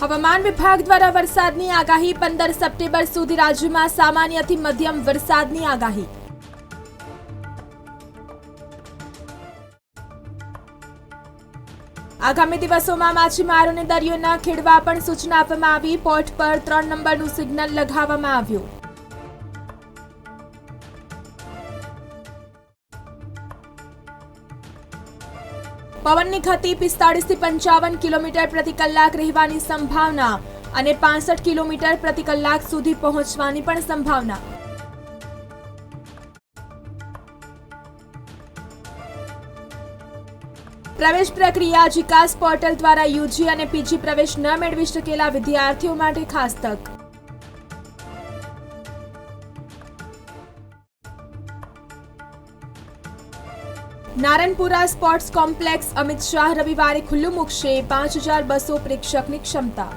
હવામાન વિભાગ દ્વારા વરસાદની આગાહી પંદર સપ્ટેમ્બર સુધી રાજ્યમાં સામાન્યથી મધ્યમ વરસાદની આગાહી. આગામી દિવસોમાં માછીમારોને દરિયો ન ખેડવા પણ સૂચના આપવામાં આવી. પોર્ટ પર ત્રણ નંબરનું સિગ્નલ લગાવવામાં આવ્યું. પવનની ગતિ પિસ્તાળીસથી પંચાવન કિલોમીટર પ્રતિ કલાક રહેવાની સંભાવના અને પાસઠ કિલોમીટર પ્રતિ કલાક સુધી પહોંચવાની પણ સંભાવના. પ્રવેશ પ્રક્રિયા જીકાસ પોર્ટલ દ્વારા યુજી અને પીજી પ્રવેશ ન મેળવી શકેલા વિદ્યાર્થીઓ માટે ખાસ તક. નારણપુરા સ્પોર્ટ્સ કોમ્પ્લેક્સ અમિત શાહ રવિવારે ખુલ્લું મૂકશે પાંચ હજાર બસો પ્રેક્ષકની ક્ષમતા.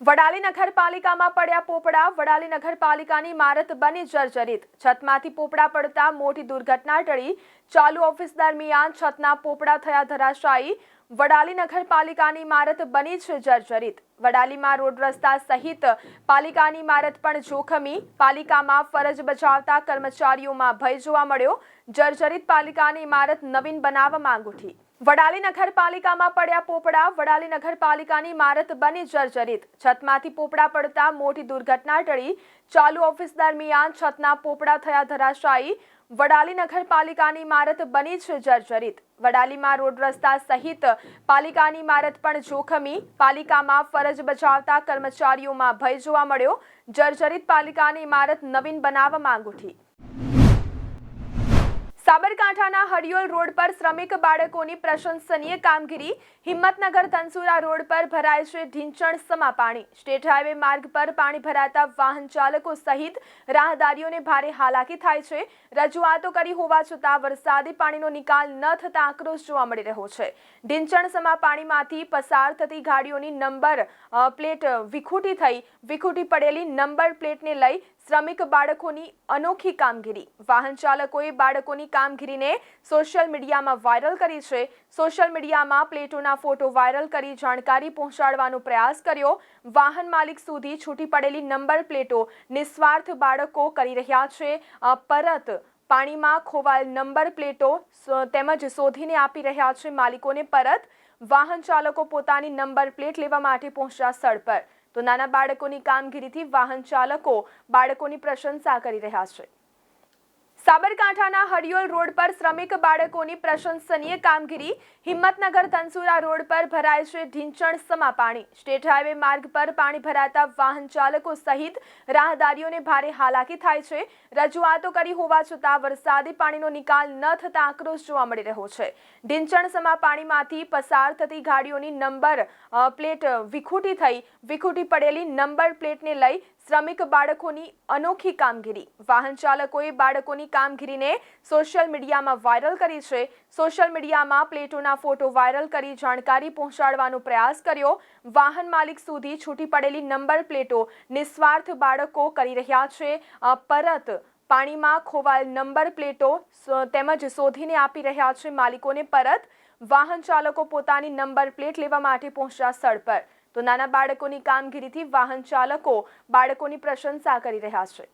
વડાલી નગરપાલિકામાં પડ્યા પોપડા, વડાલી નગરપાલિકાની ઇમારત બની જર્જરિત. છતમાંથી પોપડા પડતા મોટી દુર્ઘટના ટળી. ચાલુ ઓફિસ દરમિયાન છતના પોપડા થયા ધરાશાયી. વડાલી નગરપાલિકાની ઇમારત બની છે જર્જરિત. વડાલીમાં રોડ રસ્તા સહિત પાલિકાની ઇમારત પણ જોખમી. પાલિકામાં ફરજ બજાવતા કર્મચારીઓમાં ભય જોવા મળ્યો. જર્જરિત પાલિકાની ઇમારત નવીન બનાવવા માંગ ઉઠી વડાલી નગરપાલિકામાં પડ્યા પોપડા, વડાલી નગરપાલિકાની ઇમારત બની જર્જરિત. છતમાંથી પોપડા પડતા મોટી દુર્ઘટના ટળી. ચાલુ ઓફિસ દરમિયાન છતના પોપડા થયા ધરાશાયી. વડાલી નગરપાલિકાની ઇમારત બની છે જર્જરિત. વડાલીમાં રોડ રસ્તા સહિત પાલિકાની ઇમારત પણ જોખમી. પાલિકામાં ફરજ બજાવતા કર્મચારીઓમાં ભય જોવા મળ્યો. જર્જરિત પાલિકાની ઇમારત નવીન બનાવવા માંગ ઉઠી સાબરકાંઠાના હરિયોલ રોડ પર શ્રમિક બાળકોની પ્રશંસનીય કામગીરી. હિંમતનગર તનસુરા રોડ પર ભરાય છે ઢીંચણ સમા પાણી સ્ટેટ હાઈવે માર્ગ પર પાણી ભરાતા વાહન ચાલકો સહિત રાહદારીઓને ભારે હાલાકી થાય છે. રજૂઆતો કરી હોવા છતાં વરસાદી પાણીનો નિકાલ ન થતા આક્રોશ જોવા મળી રહ્યો છે. ઢીંચણ સમા પાણીમાંથી પસાર થતી ગાડીઓની નંબર પ્લેટ વિખૂટી થઈ, વિખૂટી પડેલી નંબર પ્લેટને લઈ શ્રમિક બાળકોની અનોખી કામગીરી. વાહન ચાલકોએ બાળકોની કામગીરીને સોશિયલ મીડિયામાં વાયરલ કરી છે. સોશિયલ મીડિયામાં પ્લેટોના ફોટો વાયરલ કરી જાણકારી પહોંચાડવાનો પ્રયાસ કર્યો. વાહન માલિક સુધી છૂટી પડેલી નંબર પ્લેટો નિસ્વાર્થ બાળકો કરી રહ્યા છે. પરત પાણીમાં ખોવાયેલ નંબર પ્લેટો તેમજ શોધીને આપી રહ્યા છે માલિકોને પરત. વાહન ચાલકો પોતાની નંબર પ્લેટ લેવા માટે પહોંચ્યા સ્થળ પર. તો નાના બાળકોની કામગીરીથી વાહન ચાલકો બાળકોની પ્રશંસા કરી રહ્યા છે. સાબરકાંઠાના હરિયોલ રોડ પર શ્રમિક બાળકોની પ્રશંસનીય કામગીરી. હિંમતનગર તનસુરા રોડ પર ભરાય છે ઢીંચણ સમા પાણી સ્ટેટ હાઈવે માર્ગ પર પાણી ભરાતા વાહન ચાલકો સહિત રાહદારીઓને ભારે હાલાકી થાય છે. રજૂઆતો કરી હોવા છતાં વરસાદી પાણીનો નિકાલ ન થતા આક્રોશ જોવા મળી રહ્યો છે. ઢીંચણ સમા પાણીમાંથી પસાર થતી ગાડીઓની નંબર પ્લેટ વિખૂટી થઈ, વિખૂટી પડેલી નંબર પ્લેટને લઈ શ્રમિક બાળકોની અનોખી કામગીરી. વાહન ચાલકોએ બાળકોની કામગીરીને સોશિયલ મીડિયામાં વાયરલ કરી છે. સોશિયલ મીડિયામાં પ્લેટોના ફોટો વાયરલ કરી જાણકારી પહોંચાડવાનો પ્રયાસ કર્યો. વાહન માલિક સુધી છૂટી પડેલી નંબર પ્લેટો નિસ્વાર્થ બાળકો કરી રહ્યા છે. પરત પાણીમાં ખોવાયેલ નંબર પ્લેટો તેમજ શોધીને આપી રહ્યા છે માલિકોને પરત. વાહન ચાલકો પોતાની નંબર પ્લેટ લેવા માટે પહોંચ્યા સ્થળ પર. તો નાના બાળકોની કામગીરીથી વાહન ચાલકો બાળકોની પ્રશંસા કરી રહ્યા છે.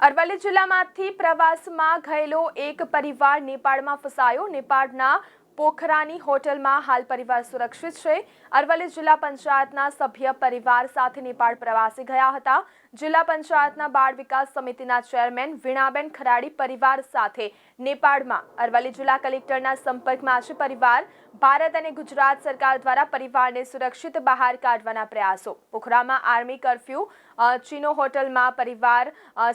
અરવલ્લી જિલ્લામાંથી પ્રવાસમાં ગયેલો એક પરિવાર નેપાળમાં ફસાયો. નેપાળના પોખરાની હોટલમાં હાલ પરિવાર સુરક્ષિત છે. અરવલ્લી જિલ્લા પંચાયતના સભ્ય પરિવાર સાથે નેપાળ પ્રવાસે ગયા હતા. જિલ્લા પંચાયતના બાળ વિકાસ સમિતિના ચેરમેન વીણાબેન ખરાડી પરિવાર સાથે નેપાળમાં, અરવલ્લી જિલ્લા કલેક્ટરના સંપર્કમાં છે પરિવાર. ભારત અને ગુજરાત સરકાર દ્વારા પરિવારને સુરક્ષિત બહાર કાઢવાના પ્રયાસો. પોખરામાં આર્મી કર્ફ્યુ ચીનો હોટલમાં પરિવાર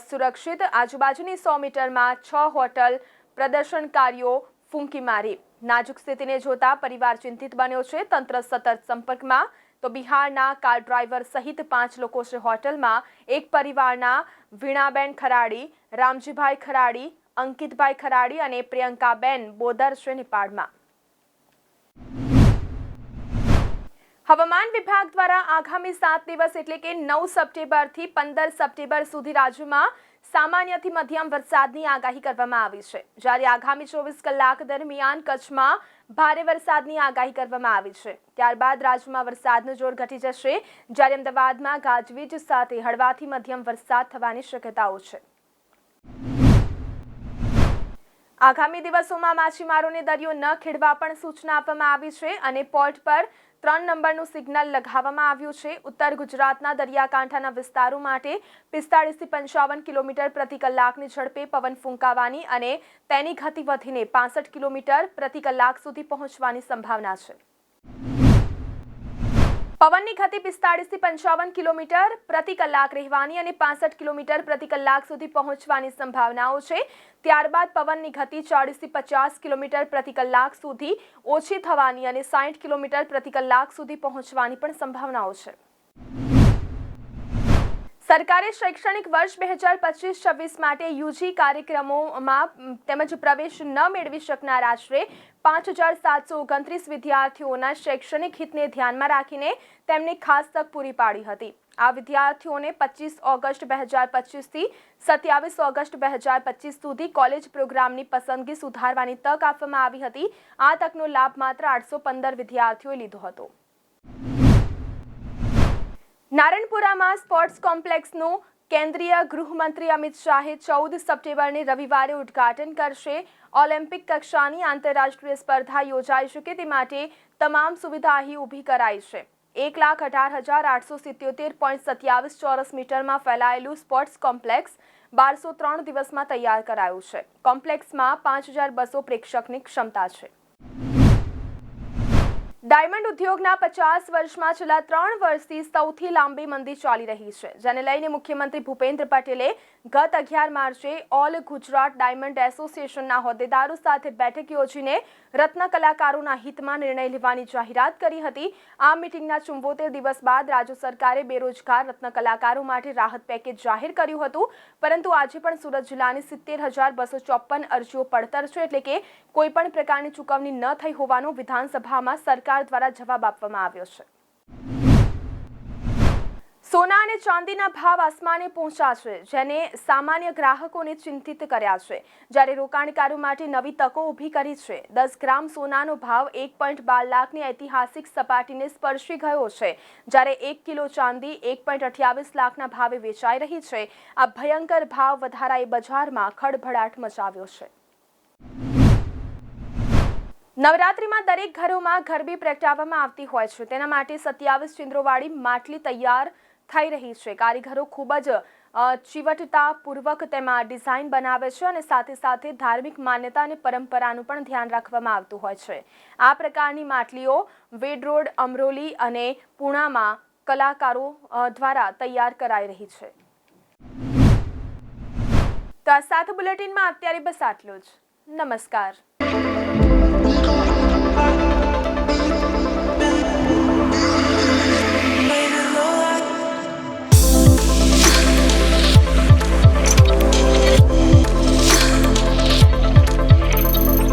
સુરક્ષિત. આજુબાજુની સો મીટરમાં છ હોટલ પ્રદર્શનકારીઓ ફૂંકી મારી. નાજુક સ્થિતિને જોતા પરિવાર ચિંતિત બન્યો છે. તંત્ર સતત સંપર્કમાં. તો બિહારના કાર ડ્રાઈવર સહિત પાંચ લોકો છે હોટલમાં. એક પરિવારના વીણાબેન ખરાડી, રામજીભાઈ ખરાડી, અંકિતભાઈ ખરાડી અને પ્રિયંકાબેન બોદર છે નેપાળમાં. હવામાન વિભાગ દ્વારા આગામી સાત દિવસ એટલે કે નવ સપ્ટેમ્બરથી પંદર સપ્ટેમ્બર સુધી રાજ્યમાં સામાન્યથી મધ્યમ વરસાદની આગાહી કરવામાં આવી છે. જ્યારે આગામી ચોવીસ કલાક દરમિયાન કચ્છમાં ભારે વરસાદની આગાહી કરવામાં આવી છે. ત્યારબાદ રાજ્યમાં વરસાદનું જોર ઘટી જશે. જ્યારે અમદાવાદમાં ગાજવીજ સાથે હળવાથી મધ્યમ વરસાદ થવાની શક્યતાઓ છે. આગામી દિવસોમાં માછીમારોને દરિયો ન ખેડવા પણ સૂચના આપવામાં આવી છે અને પોર્ટ પર ત્રણ નંબરનું સિગ્નલ લગાવવામાં આવ્યું છે. ઉત્તર ગુજરાતના દરિયાકાંઠાના વિસ્તારો માટે પિસ્તાળીસથી પંચાવન કિલોમીટર પ્રતિ કલાકની ઝડપે પવન ફૂંકાવાની અને તેની ગતિ વધીને પાસઠ કિલોમીટર પ્રતિ કલાક સુધી પહોંચવાની સંભાવના છે. પવનની ગતિ પિસ્તાળીસથી પંચાવન કિલોમીટર પ્રતિ કલાક રહેવાની અને પાસઠ કિલોમીટર પ્રતિ કલાક સુધી પહોંચવાની સંભાવનાઓ છે. ત્યારબાદ પવનની ગતિ ચાળીસથી પચાસ કિલોમીટર પ્રતિ કલાક સુધી ઓછી થવાની અને સાઠ કિલોમીટર પ્રતિ કલાક સુધી પહોંચવાની પણ સંભાવનાઓ છે. સરકારે શૈક્ષણિક વર્ષ બે હજાર પચીસ છવ્વીસ માટે યુજી કાર્યક્રમોમાં તેમજ પ્રવેશ ન મેળવી શકનાર આશરે પાંચ હજાર સાતસો ઓગણત્રીસ વિદ્યાર્થીઓના શૈક્ષણિક હિતને ધ્યાનમાં રાખીને તેમને ખાસ તક પૂરી પાડી હતી. આ વિદ્યાર્થીઓને પચીસ ઓગસ્ટ બે હજાર પચીસથી સત્યાવીસ ઓગસ્ટ બે હજાર પચીસ સુધી કોલેજ પ્રોગ્રામની પસંદગી સુધારવાની તક આપવામાં આવી હતી. આ તકનો લાભ માત્ર આઠસો પંદર વિદ્યાર્થીઓએ લીધો હતો. નારણપુરામાં સ્પોર્ટ્સ કોમ્પ્લેક્સનું કેન્દ્રીય ગૃહમંત્રી અમિત શાહે ચૌદ સપ્ટેમ્બરને રવિવારે ઉદ્ઘાટન કરશે. ઓલિમ્પિક કક્ષાની આંતરરાષ્ટ્રીય સ્પર્ધા યોજાઈ શકે તે માટે તમામ સુવિધા અહીં ઊભી કરાઈ છે. એક લાખ અઢાર હજાર આઠસો સિત્યોતેર પોઈન્ટ સત્યાવીસ ચોરસ મીટરમાં ફેલાયેલું સ્પોર્ટ્સ કોમ્પ્લેક્સ બારસો ત્રણ દિવસમાં તૈયાર કરાયું છે. કોમ્પ્લેક્સમાં પાંચ હજાર બસો પ્રેક્ષકની ક્ષમતા છે. ડાયમંડ ઉદ્યોગના પચાસ વર્ષમાં છેલ્લા ત્રણ વર્ષથી સૌથી લાંબી મંદી ચાલી રહી છે, જેને લઈને મુખ્યમંત્રી ભૂપેન્દ્ર પટેલે ગત અગિયાર માર્ચે ઓલ ગુજરાત ડાયમંડ એસોસિએશનના હોદ્દેદારો સાથે બેઠક યોજીને રત્ન કલાકારોના હિતમાં નિર્ણય લેવાની જાહેરાત કરી હતી. આ મિટિંગના ચુંબોતેર દિવસ બાદ રાજ્ય સરકારે બેરોજગાર રત્ન કલાકારો માટે રાહત પેકેજ જાહેર કર્યું હતું. પરંતુ આજે પણ સુરત જિલ્લાની સિત્તેર હજાર બસો ચોપન અરજીઓ પડતર છે એટલે કે કોઈપણ પ્રકારની ચૂકવણી ન થઈ હોવાનો વિધાનસભામાં સરકાર દ્વારા જવાબ આપવામાં આવ્યો છે. સોના અને ચાંદીના ભાવ આસમાને પહોંચ્યા છે, જેને સામાન્ય ગ્રાહકોને ચિંતિત કર્યા છે. જ્યારે રોકાણકારો માટે નવી તકો ઊભી કરી છે, દસ ગ્રામ સોનાનો ભાવ એક પોઈન્ટ બાર લાખની ઐતિહાસિક સપાટીને સ્પર્શી ગયો છે. જ્યારે એક કિલો ચાંદી એક પોઈન્ટ અઠ્યાવીસ લાખના ભાવે વેચાઈ રહી છે, આ ભયંકર ભાવ વધારાએ બજારમાં ખળભળાટ મચાવ્યો છે. નવરાત્રિમાં દરેક ઘરોમાં ગરબી પ્રગટાવવામાં આવતી હોય છે. તેના માટે સત્યાવીસ ચિંદ્રોવાળી માટલી તૈયાર થઈ રહી છે. કારીગરો ખૂબ જ ચીવટતાપૂર્વક તેમાં ડિઝાઇન બનાવે છે અને સાથે સાથે ધાર્મિક માન્યતા અને પરંપરાનું પણ ધ્યાન રાખવામાં આવતું હોય છે. આ પ્રકારની માટલીઓ વેડ રોડ, અમરોલી અને પૂણામાં કલાકારો દ્વારા તૈયાર કરાઈ રહી છે. તો આ સાથ બુલેટિનમાં અત્યારે બસ આટલું જ. નમસ્કાર.